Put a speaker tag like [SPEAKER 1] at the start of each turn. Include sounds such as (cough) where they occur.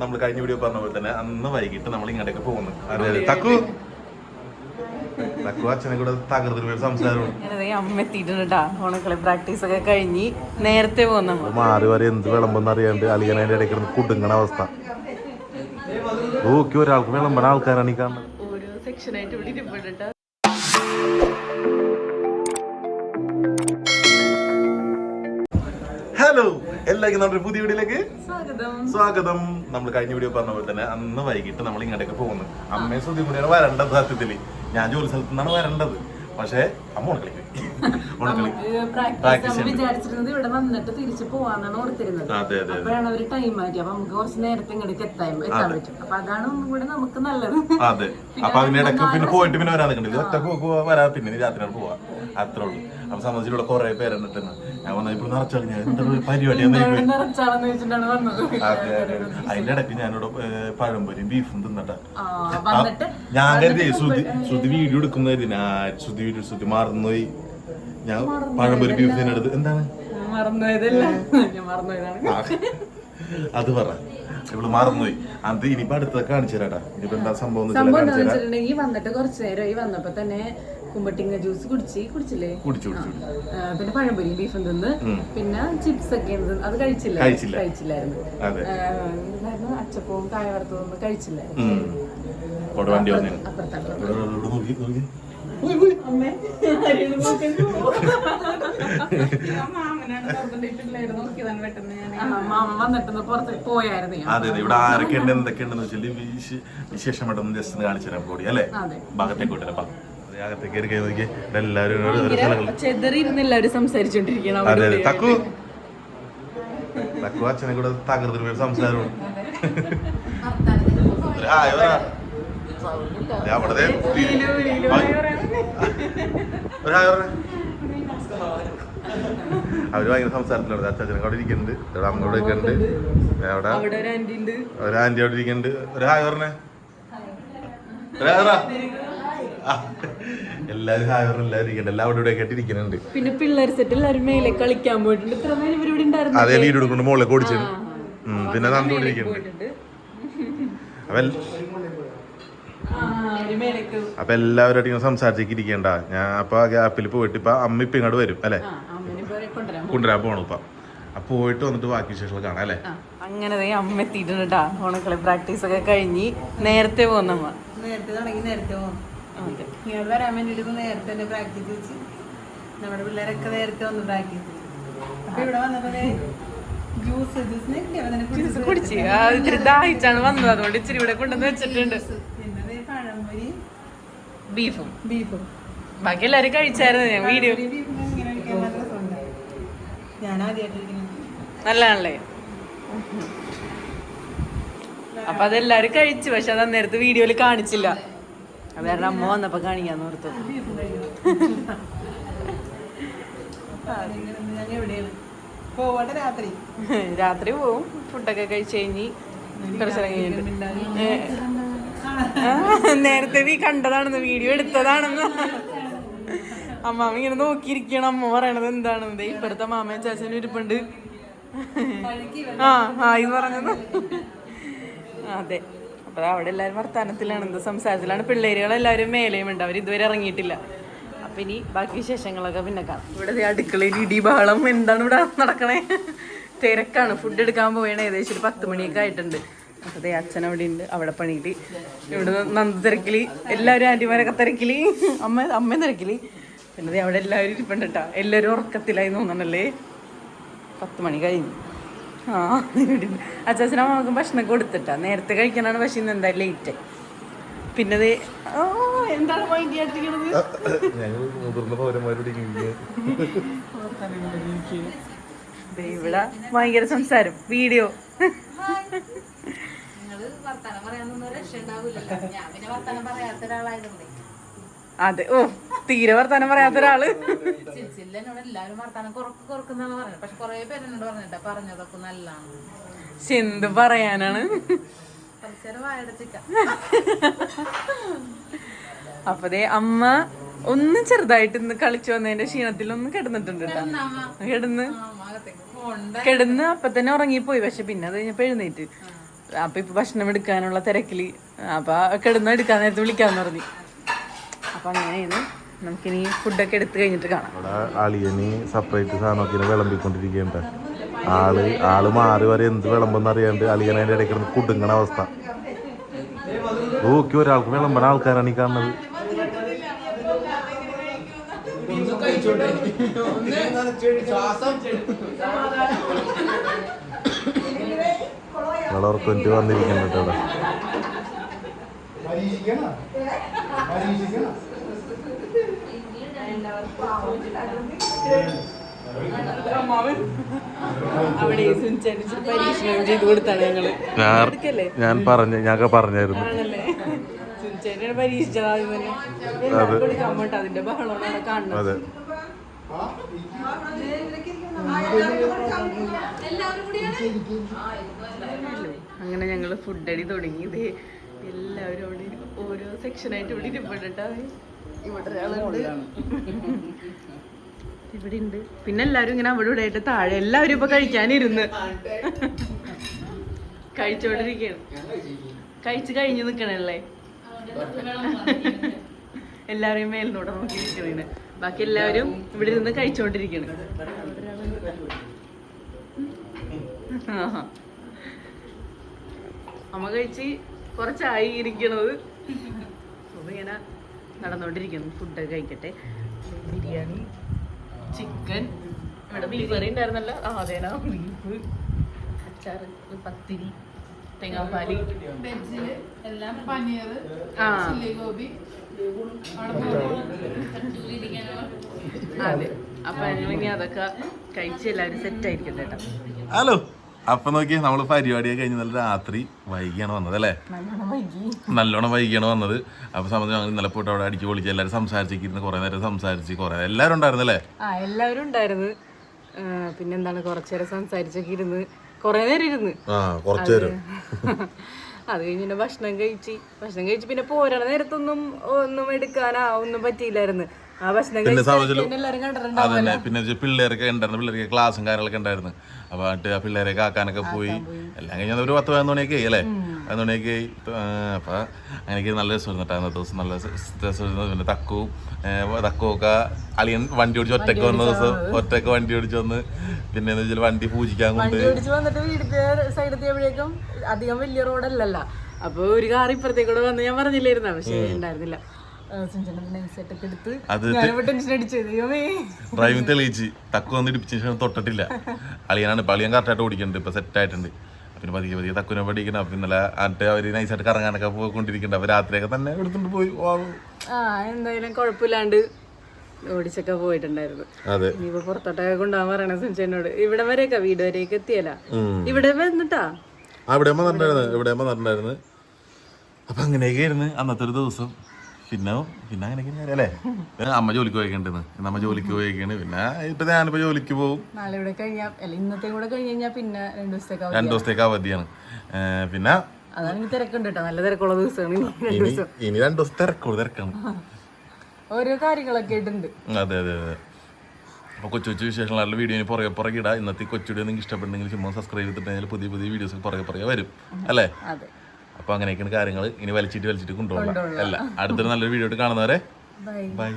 [SPEAKER 1] നമ്മൾ കഴിഞ്ഞ വീഡിയോ പറഞ്ഞ പോലെ തന്നെ അന്ന് വൈകിട്ട് നമ്മൾ ഇങ്ങോട്ടേക്ക് പോകുന്നു. അതെ തക്കു. തക്കു അച്ഛനെ കൂടെ തകർത്തിന് ഒരു സംസാരമാണ്
[SPEAKER 2] ഞാനതേ അമ്മ എത്തിയിട്ടുണ്ടാ ഓണക്കളി പ്രാക്ടീസ് ഒക്കെ കഴിഞ്ഞ് നേരത്തെ പോകുന്ന
[SPEAKER 1] മാറി മാറി എന്ത് വിളമ്പെന്ന് അറിയാണ്ട് അളിയനതിന്റെ ഇടയ്ക്ക് കിടന്ന് കുടുങ്ങണ അവസ്ഥ. ഓക്കെ ഒരാൾക്ക് വിളമ്പണ ആൾക്കാരാണ് ഈ കാണുന്നത്.
[SPEAKER 2] ഓരോ സെക്ഷനായിട്ട് ഇവിടെ ഇരിപ്പുണ്ട്
[SPEAKER 1] ഹലോ എല്ലാവർക്കും നമ്മുടെ പുതിയ വീടിലേക്ക്
[SPEAKER 2] സ്വാഗതം.
[SPEAKER 1] നമ്മൾ കഴിഞ്ഞ വീഡിയോ പറഞ്ഞ പോലെ തന്നെ അന്ന് വൈകിട്ട് നമ്മൾ ഇങ്ങോട്ടേക്ക് പോകുന്നു. അമ്മയും സുധി കൂടിയാണ് വരേണ്ടത് സത്യത്തിൽ ഞാൻ ജോലി സ്ഥലത്ത് നിന്നാണ് വരേണ്ടത്. പക്ഷേ അമ്മ ഉണക്കളിക്ക് ഉണക്കളി
[SPEAKER 2] പ്രാക്ടീസ്. വിചാരിച്ചിരുന്നത് ഇവിടെ വന്നിട്ട് തിരിച്ചു പോവാന്നാണ് ഓർത്തിരുന്നത്. അപ്പോഴാണ് അവർ ടൈം മാറ്റി അപ്പൊ നമുക്ക് കുറച്ച് നേരത്തെ ഇങ്ങോട്ട് എത്താൻ എത്താൻ പറ്റും. അപ്പൊ അതാണ് ഒന്നും കൂടെ നമുക്ക് നല്ലത്.
[SPEAKER 1] അതെ. (laughs) അപ്പൊ അതിനിടയ്ക്ക് പിന്നെ പോയിട്ട് പിന്നെ വരാൻ നിൽക്കണ്ടില്ല ഒറ്റ വരാ പിന്നെ രാത്രി പോവാ. അത്രേ ഉള്ളൂ. അപ്പൊ സംബന്ധിച്ചിവിടെ കുറെ പേരുണ്ടിട്ട് ഞാൻ ഇപ്പോൾ നിറച്ചാൽ ഞാൻ എന്താ പരിപാടി അതിന്റെ ഇടയ്ക്ക് ഞാനിവിടെ പഴംപൊരിയും ബീഫും തിന്നട്ടാ. ഞാൻ കരുതി ശ്രുതി ശ്രുതി വീഡിയോ എടുക്കുന്നതിന് ഞാൻ ശ്രുതി വീഡിയോ ശ്രുതി മറന്നുപോയി. ഞാൻ പഴംപൊരി ബീഫ് തിന്നെടുത്ത് എന്താണ്? അത് പറ. ഇവൾ മറന്നുപോയി. അത് ഇനിയിപ്പോ അടുത്ത കാണിച്ചു തരാട്ടാ ഇനിയിപ്പോ എന്താ സംഭവം
[SPEAKER 2] ഈ
[SPEAKER 1] കാണിച്ചു
[SPEAKER 2] ഈ
[SPEAKER 1] തരാം
[SPEAKER 2] വന്നിട്ട് കുറച്ച് നേരമായി വന്നപ്പോ തന്നെ കുമ്പട്ടിങ്ങ ജ്യൂസ് കുടിച്ച് കുടിച്ചില്ലേ?
[SPEAKER 1] കുടിച്ചു കുടിച്ചു
[SPEAKER 2] പിന്നെ പഴംപൊരി ബീഫും തിന്ന് പിന്നെ ചിപ്സ് ഒക്കെ ഉണ്ട്. അത് കഴിച്ചില്ല.
[SPEAKER 1] കഴിച്ചില്ല.
[SPEAKER 2] കഴിച്ചില്ലായിരുന്നു.
[SPEAKER 1] അതെ.
[SPEAKER 2] എന്തായിരുന്നു? അച്ചപ്പവും കായ വറുത്തതൊന്നും. ആ, മാമ വന്നിട്ടൊന്ന് പുറത്ത് പോയായിരുന്നു ഞാൻ.
[SPEAKER 1] അതെ അതെ. ഇവിടെ ആരൊക്കെ ഉണ്ട്? എന്തൊക്കെ ഉണ്ടെന്ന് വെച്ചാൽ വിശ- വിശേഷമായിട്ടൊന്ന് ജസ്റ്റ് കാണിച്ചു തരാൻ കൂടി അല്ലേ?
[SPEAKER 2] അതെ.
[SPEAKER 1] ഭാഗത്തേക്ക് അകത്തേക്ക് കയറി നോക്കി എല്ലാവരും
[SPEAKER 2] എല്ലാവരും സംസാരിച്ചോണ്ടിരിക്കണം
[SPEAKER 1] അതെ അതെ. തക്കു. തക്കു അച്ഛനെ കൂടെ തകർത്തിന് ഒരു സംസാരമാണ് ഒരു ഹായ് പറ. ദേ അവിടെ ദേ. ഒരു ഹായ് പറ. അവർ ഭയങ്കര സംസാരത്തിലാണ് അച്ഛനെ അവിടെ ഇരിക്കുന്നുണ്ട്. ഇവിടെ അമ്മ കൂടെ ഇരിക്കുന്നുണ്ട്. അവിടെ.
[SPEAKER 2] അവിടെ ഒരു ആന്റി
[SPEAKER 1] ഒരു ആന്റി അവിടെ ഇരിക്കുന്നുണ്ട്. ഒരു ഹായ് പറഞ്ഞേ. ഒരു ഹായ് എല്ലാരും ഹായ് പറഞ്ഞ എല്ലാവരും ഇരിക്കുന്നുണ്ട് എല്ലാം അവിടെ ഇവിടെ ആയിട്ട്
[SPEAKER 2] പിന്നെ പിള്ളേർ സെറ്റ് എല്ലാവരും മേലെ കളിക്കാൻ പോയിട്ടുണ്ട്. ഇത്ര ഇവരിവിടെ ഉണ്ടായിരുന്നു
[SPEAKER 1] അതേ മോളെ കൊടിച്ചു പിന്നെ അപ്പൊ
[SPEAKER 2] ആ, മേലേക്ക്.
[SPEAKER 1] അപ്പൊ എല്ലാവരും ഇങ്ങനെ സംസാരിച്ചേക്ക് ഇരിക്കണ്ട? ഞാൻ അപ്പൊ ആ ഗ്യാപ്പിൽ പോയിട്ട് ഇപ്പൊ അമ്മ ഇപ്പൊ ഇങ്ങോട്ട് വരും അല്ലെ?
[SPEAKER 2] ആ അമ്മനെ ഇപ്പൊ കൊണ്ടുവരാൻ
[SPEAKER 1] പോണു. ഇപ്പൊ. അപ്പൊ പോയിട്ട് വന്നിട്ട് ബാക്കി വിശേഷങ്ങൾ കാണാം അല്ലെ?
[SPEAKER 2] അങ്ങനെ ദേ അമ്മ എത്തിയിട്ടുണ്ട് ഓണക്കളി പ്രാക്ടീസ് ഒക്കെ കഴിഞ്ഞ് നേരത്തെ പോകുന്നമ്മ
[SPEAKER 3] നേരത്തെ തുടങ്ങി നേരത്തെ പോകും ഇങ്ങോട്ട് വരാൻ വേണ്ടിയിട്ട് നേരത്തെ തന്നെ പ്രാക്ടീസ് വെച്ച്. നമ്മുടെ പിള്ളേരൊക്കെ നേരത്തെ വന്ന് പ്രാക്ടീസ് അപ്പൊ ഇവിടെ വന്നപ്പോ ജ്യൂസ്
[SPEAKER 2] ജ്യൂസ് കുടിച്ച് ഇത്തിരി ദാഹിച്ചാണ് വന്നത്. അതുകൊണ്ട് ഇച്ചിരി ഇവിടെ കൊണ്ടുവന്ന് വെച്ചിട്ടുണ്ട്.
[SPEAKER 3] പഴംപൊരി.
[SPEAKER 2] ബീഫും.
[SPEAKER 3] ബീഫും.
[SPEAKER 2] ബാക്കി എല്ലാരും കഴിച്ചായിരുന്നു. ഞാൻ വീഡിയോ
[SPEAKER 3] ഇങ്ങനെ
[SPEAKER 2] നല്ലതാണല്ലേ? അപ്പൊ അതെല്ലാരും കഴിച്ചു. പക്ഷെ അത് അന്നേരത്തെ വീഡിയോയിൽ കാണിച്ചില്ല. കാരണം അമ്മ വന്നപ്പോ
[SPEAKER 3] കാണിക്കാൻ പോവട്ടെ രാത്രി
[SPEAKER 2] പോവും ഫുഡൊക്കെ കഴിച്ച് കഴിഞ്ഞ് കുറച്ചു നേരത്തെ നീ കണ്ടതാണെന്ന് വീഡിയോ എടുത്തതാണെന്ന്. അമ്മാമ ഇങ്ങനെ നോക്കിയിരിക്കണം അമ്മ പറയണത് എന്താണെന്ന് ഇപ്പഴത്തെ മാമയും ചാച്ചനും ഇരിപ്പുണ്ട്. ആ ആ പറഞ്ഞത്. അതെ. അപ്പൊ അവിടെ എല്ലാവരും വർത്താനത്തിലാണ് എന്ത് സംസാരത്തിലാണ്. പിള്ളേരുകളെല്ലാവരും മേലെയും ഉണ്ട് അവർ ഇതുവരെ ഇറങ്ങിയിട്ടില്ല. അപ്പൊ ഇനി ബാക്കി വിശേഷങ്ങളൊക്കെ പിന്നെ കാണാം. ഇവിടെ അടുക്കളയിൽ ഇടി ബഹളം എന്താണ് ഇവിടെ നടക്കണേ? തിരക്കാണ് ഫുഡ് എടുക്കാൻ പോവുകയാണ് ഏകദേശം ഒരു പത്ത് മണിയൊക്കെ ആയിട്ടുണ്ട്. അപ്പൊ ദേ അച്ഛൻ അവിടെ ഉണ്ട് അവിടെ പണിയിട്ട് ഇവിടെ നന്ദ തിരക്കിൽ എല്ലാവരും ആന്റിമാരൊക്കെ തിരക്കിൽ അമ്മ അമ്മ തിരക്കിൽ. പിന്നെ അവിടെ എല്ലാവരും ഇരിപ്പുണ്ട് കേട്ടോ എല്ലാവരും ഉറക്കത്തിലായി തോന്നണല്ലേ? പത്ത് മണി കഴിഞ്ഞു. ആ അച്ചാച്ചനും അമ്മക്കും ഭക്ഷണം കൊടുത്തിട്ടാ. നേരത്തെ കഴിക്കാനാണ് പക്ഷെ ഇന്ന് എന്തായാലും ലേറ്റ് പിന്നെ എന്താണ് മൈൻഡ്
[SPEAKER 1] മുതിർന്ന പൗരന്മാരോട്
[SPEAKER 2] ഇവിടെ ഭയങ്കര സംസാരം. വീഡിയോ
[SPEAKER 4] വർത്തമാനം വർത്താനം രക്ഷ രക്ഷയുണ്ടാവില്ലല്ലോ. ഞാൻ പിന്നെ വർത്താനം പറയാത്ത ഒരാളായതുകൊണ്ടേ.
[SPEAKER 2] അതെ. ഓ തീരെ വർത്താനം പറയാത്ത
[SPEAKER 4] ഒരാൾ. എന്നോട് എല്ലാവരും വർത്താനം കുറക്ക് കുറക്കുന്നാണ് പറയുന്നത്. പക്ഷെ കുറെ പേര് എന്നോട് പറഞ്ഞിട്ടാ പറഞ്ഞതൊക്കെ നല്ലതാണ്.
[SPEAKER 2] പക്ഷെ എന്ത് പറയാനാണ്? അപ്പതേ അമ്മ ഒന്ന് ചെറുതായിട്ട് ഇന്ന് കളിച്ചു വന്നതിന്റെ ക്ഷീണത്തിൽ ഒന്ന് കിടന്നിട്ടുണ്ട് കിടന്ന് കിടന്ന്. അപ്പൊ തന്നെ ഉറങ്ങിപ്പോയി. പക്ഷെ പിന്നെ അത് കഴിഞ്ഞപ്പോ എഴുന്നേറ്റ്. അപ്പൊ ഇപ്പൊ ഭക്ഷണം എടുക്കാനുള്ള തിരക്കിൽ. അപ്പൊ കിടന്ന് എടുക്കാൻ നേരത്തെ വിളിക്കാന്ന് പറഞ്ഞു. അപ്പൊ അങ്ങനെയാണ് നമുക്കിനി ഫുഡൊക്കെ എടുത്തു കഴിഞ്ഞിട്ട് കാണാം.
[SPEAKER 1] അളിയന് സെപ്പറേറ്റ് സാധനമൊക്കെ വിളമ്പിക്കൊണ്ടിരിക്കുകയുണ്ട്. ആൾ ആൾ മാറി വരെ എന്ത് വിളമ്പെന്ന് അറിയാണ്ട് അളിയൻ അതിന്റെ ഇടയ്ക്ക് കിടന്ന് കുടുങ്ങണ അവസ്ഥ. നോക്കി ഒരാൾക്ക് വിളമ്പണ ആൾക്കാരാണ് ഈ കാണുന്നത്. നിങ്ങളെ ഉറക്കം വന്നിരിക്കുന്നുണ്ട്
[SPEAKER 2] അവിടെ. കൊടുത്താണ് ഞങ്ങൾ.
[SPEAKER 1] ഞാൻ
[SPEAKER 2] പറഞ്ഞു
[SPEAKER 1] ഞാൻ പറഞ്ഞ ഞാൻ പറഞ്ഞായിരുന്നു. അതെ.
[SPEAKER 2] അങ്ങനെ ഞങ്ങൾ ഫുഡ് അടി തുടങ്ങി. ഇത് എല്ലാവരും അവിടെ ഓരോ സെക്ഷനായിട്ട് ഇവിടെ ഇരിപ്പുണ്ട് ഇവിടെ ഒരാളുണ്ട്. ഇവിടെ ഉണ്ട്. പിന്നെ എല്ലാവരും ഇങ്ങനെ അവിടെ ഇവിടെ ആയിട്ട് താഴെ എല്ലാവരും ഇപ്പൊ കഴിക്കാനിരുന്ന്. കഴിച്ചോണ്ടിരിക്കുകയാണ് കഴിച്ച് കഴിഞ്ഞ് നിക്കണല്ലേ? എല്ലാവരെയും മേലിനോട് നോക്കിയിരിക്കണേ ബാക്കി എല്ലാവരും ഇവിടെ നിന്ന് കഴിച്ചോണ്ടിരിക്കണ്. അമ്മ കഴിച്ച് കുറച്ചായി ഇരിക്കണത് അപ്പൊ ഇങ്ങനെ നടന്നുകൊണ്ടിരിക്കുന്നു ഫുഡൊക്കെ കഴിക്കട്ടെ. ബിരിയാണി ചിക്കൻ ഇവിടെ ബീഫ് കറി ഉണ്ടായിരുന്നല്ലോ? ആ അതേനാ ബീഫ് അച്ചാറ് പത്തിരി തേങ്ങാപ്പാലി.
[SPEAKER 4] എല്ലാം പനീർ
[SPEAKER 2] ആ.
[SPEAKER 4] ഗോപി
[SPEAKER 2] അതെ. അപ്പൊ ഞങ്ങൾ ഇനി അതൊക്കെ കഴിച്ച് എല്ലാവരും സെറ്റ് ആയിരിക്കട്ടെ കേട്ടോ.
[SPEAKER 1] ഹലോ. അപ്പൊ നോക്കി നമ്മൾ പരിപാടിയൊക്കെ കഴിഞ്ഞ് നല്ല രാത്രി വൈകിയാണ് വന്നത് അല്ലേ?
[SPEAKER 2] നല്ലോണം
[SPEAKER 1] വൈകിയാണ് വന്നത്. അപ്പൊ സംബന്ധിച്ച് ഞങ്ങൾ ഇന്നലെ പോയിട്ട് അവിടെ അടിച്ചു പൊളിച്ച് എല്ലാവരും സംസാരിച്ചിരുന്ന് കുറെ നേരം സംസാരിച്ച് കുറെ എല്ലാവരും ഉണ്ടായിരുന്നു അല്ലേ?
[SPEAKER 2] ആ എല്ലാവരും ഉണ്ടായിരുന്നു. പിന്നെന്താണ് കുറച്ചു നേരം സംസാരിച്ചൊക്കെ ഇരുന്ന് കുറെ നേരം ഇരുന്ന്.
[SPEAKER 1] ആ കുറച്ചു നേരം.
[SPEAKER 2] അത് കഴിഞ്ഞ് പിന്നെ ഭക്ഷണം കഴിച്ച് ഭക്ഷണം കഴിച്ച് പിന്നെ പോരണ നേരത്തൊന്നും ഒന്നും എടുക്കാനാ ഒന്നും പറ്റിയില്ലായിരുന്നു.
[SPEAKER 1] പിന്നെ
[SPEAKER 2] കണ്ടിട്ടുണ്ടാവും
[SPEAKER 1] അതന്നെ പിന്നെ പിള്ളേരൊക്കെ ഉണ്ടായിരുന്നു പിള്ളേർക്ക് ക്ലാസ്സും കാര്യങ്ങളൊക്കെ ഉണ്ടായിരുന്നു. അപ്പൊ എന്നിട്ട് ആ പിള്ളേരെയൊക്കെ കാക്കാനൊക്കെ പോയി. എല്ലാം കഴിഞ്ഞാൽ ഒരു പത്ത് പതിനൊന്ന് മണിയൊക്കെ ആയി അല്ലേ? പതിനൊന്ന് മണിയൊക്കെ ആയി. അപ്പൊ അങ്ങനെയൊക്കെ നല്ല രസമായിരുന്നു കേട്ടോ അന്നത്തെ ദിവസം. നല്ല രസമായിരുന്നു പിന്നെ തക്കവും തക്കവൊക്കെ അളിയൻ വണ്ടി ഓടിച്ച് ഒറ്റയ്ക്ക് വന്ന ദിവസം ഒറ്റയ്ക്ക് വണ്ടി ഓടിച്ച് വന്ന് പിന്നെ എന്ന് വെച്ചാൽ വണ്ടി പൂജിക്കാൻ കൊണ്ട്
[SPEAKER 2] അധികം വലിയ റോഡല്ലല്ലോ അപ്പൊ ഒരു കാർ ഇപ്പുറത്തേക്കൂടെ വന്ന് ഞാൻ പറഞ്ഞില്ലായിരുന്നു? പക്ഷേ ഉണ്ടായിരുന്നില്ല.
[SPEAKER 1] ഡ്രൈവിംഗ് തെളിയിച്ച് തക്കു വന്ന് ഇടിപ്പിച്ച ശേഷം തൊട്ടിട്ടില്ല. അളിയനാണ് ഇപ്പൊ അളിയൻ കറക്റ്റായിട്ട് ഓടിക്കുന്നുണ്ട് ഇപ്പൊ സെറ്റ് ആയിട്ടുണ്ട്. പിന്നെ പതിയെ പതിയെ തക്കുനെ പഠിക്കണം. അപ്പൊ ഇന്നലെ എന്നിട്ട് അവർ നൈസായിട്ട് കറങ്ങാനൊക്കെ പോയിക്കൊണ്ടിരിക്കുന്നുണ്ട്. അപ്പൊ രാത്രിയൊക്കെ തന്നെ എടുത്തുകൊണ്ട് പോയി
[SPEAKER 2] ആ എന്തായാലും കുഴപ്പമില്ലാണ്ട് ഓടിച്ചൊക്കെ പോയിട്ടുണ്ടായിരുന്നു. ഇനിയിപ്പോ പുറത്തോട്ടൊക്കെ കൊണ്ടുപോകാൻ പറയണ സുനിച്ചേനോട് ഇവിടെ വരെയൊക്കെ വീട് വരെയൊക്കെ എത്തിയല്ല. ഇവിടെ വന്നിട്ടാ?
[SPEAKER 1] ഇവിടെ വന്നിട്ടുണ്ടായിരുന്നു ഇവിടെ വന്നിട്ടുണ്ടായിരുന്നു. അപ്പൊ അങ്ങനെയൊക്കെ ആയിരുന്നു അന്നത്തെ ഒരു ദിവസം. പിന്നെ പിന്നെ അങ്ങനെയൊക്കെ അല്ലേ? അമ്മ ജോലിക്ക് പോയിക്കണ്ടെന്ന് അമ്മ ജോലിക്ക് പോയിക്കാണ്. പിന്നെ ഇപ്പൊ ഞാനിപ്പോ ജോലിക്ക് പോകും
[SPEAKER 2] നാളെ ഇവിടെ കഴിഞ്ഞാ അല്ല ഇന്നത്തെ കൂടെ കഴിഞ്ഞ് കഴിഞ്ഞാൽ പിന്നെ രണ്ടു ദിവസത്തേക്ക്
[SPEAKER 1] രണ്ട് ദിവസത്തേക്ക് അവധിയാണ്. പിന്നെ
[SPEAKER 2] അതാണ് തിരക്കുണ്ട് കേട്ടോ. നല്ല തിരക്കുള്ള ദിവസമാണ് ഇനി രണ്ടു ദിവസം.
[SPEAKER 1] തിരക്കുള്ളൂ തിരക്കാണ്.
[SPEAKER 2] ഓരോ കാര്യങ്ങളൊക്കെ ആയിട്ടുണ്ട്.
[SPEAKER 1] അതെ അതെ അതെ. അപ്പോൾ കൊച്ചു കൊച്ചു വിശേഷങ്ങളുള്ള വീഡിയോന് പുറകെ പുറകെ ഇടാം. ഇന്നത്തെ കൊച്ചുവിടെ നിങ്ങൾക്ക് ഇഷ്ടപ്പെട്ടെങ്കിൽ ചുമ്മാ സബ്സ്ക്രൈബ് ചെയ്തിട്ടുണ്ടെങ്കിൽ പുതിയ പുതിയ വീഡിയോസ് പുറകെ പുറകെ വരും. അല്ലേ?
[SPEAKER 2] അതെ.
[SPEAKER 1] അപ്പോൾ അങ്ങനെയൊക്കെയാണ് കാര്യങ്ങൾ ഇനി വലിച്ചിട്ട് വലിച്ചിട്ട് കൊണ്ടുപോകണം അല്ല അടുത്തൊരു നല്ലൊരു വീഡിയോ കാണുന്നവരെ
[SPEAKER 2] ബൈ
[SPEAKER 1] ബൈ